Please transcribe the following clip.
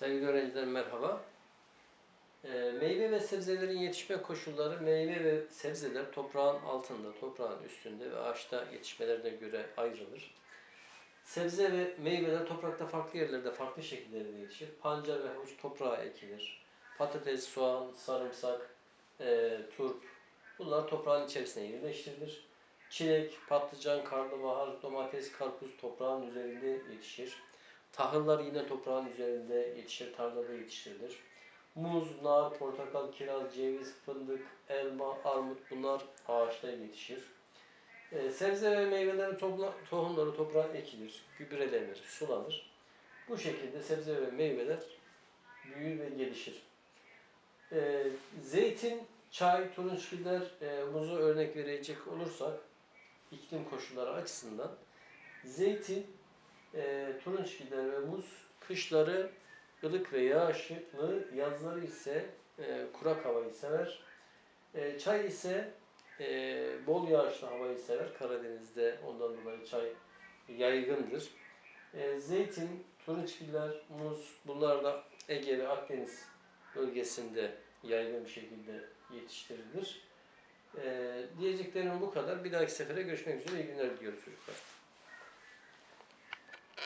Sevgili öğrenciler merhaba. Ee, meyve ve sebzelerin yetişme koşulları meyve ve sebzeler toprağın altında, toprağın üstünde ve ağaçta yetişmelerine göre ayrılır. Sebze ve meyveler toprakta farklı yerlerde farklı şekillerde yetişir. Pancar ve havuç toprağa ekilir. Patates, soğan, sarımsak, e, turp bunlar toprağın içerisine yerleştirilir. Çilek, patlıcan, karnabahar, domates, karpuz toprağın üzerinde yetişir. Tahıllar yine toprağın üzerinde yetişir, tarlada yetiştirilir. Muz, nar, portakal, kiraz, ceviz, fındık, elma, armut bunlar ağaçta yetişir. Ee, sebze ve meyvelerin topla, tohumları toprağa ekilir, gübrelenir, sulanır. Bu şekilde sebze ve meyveler büyür ve gelişir. Ee, zeytin, çay, turunçgiller, e, muzu örnek verecek olursak iklim koşulları açısından zeytin, e, turunçgiller ve muz kışları ılık ve yağışlı, yazları ise e, kurak havayı sever. E, çay ise e, bol yağışlı havayı sever. Karadeniz'de ondan dolayı çay yaygındır. E, zeytin, turunçgiller, muz bunlar da Ege ve Akdeniz bölgesinde yaygın bir şekilde yetiştirilir. E, diyeceklerim bu kadar. Bir dahaki sefere görüşmek üzere. İyi günler diliyoruz çocuklar.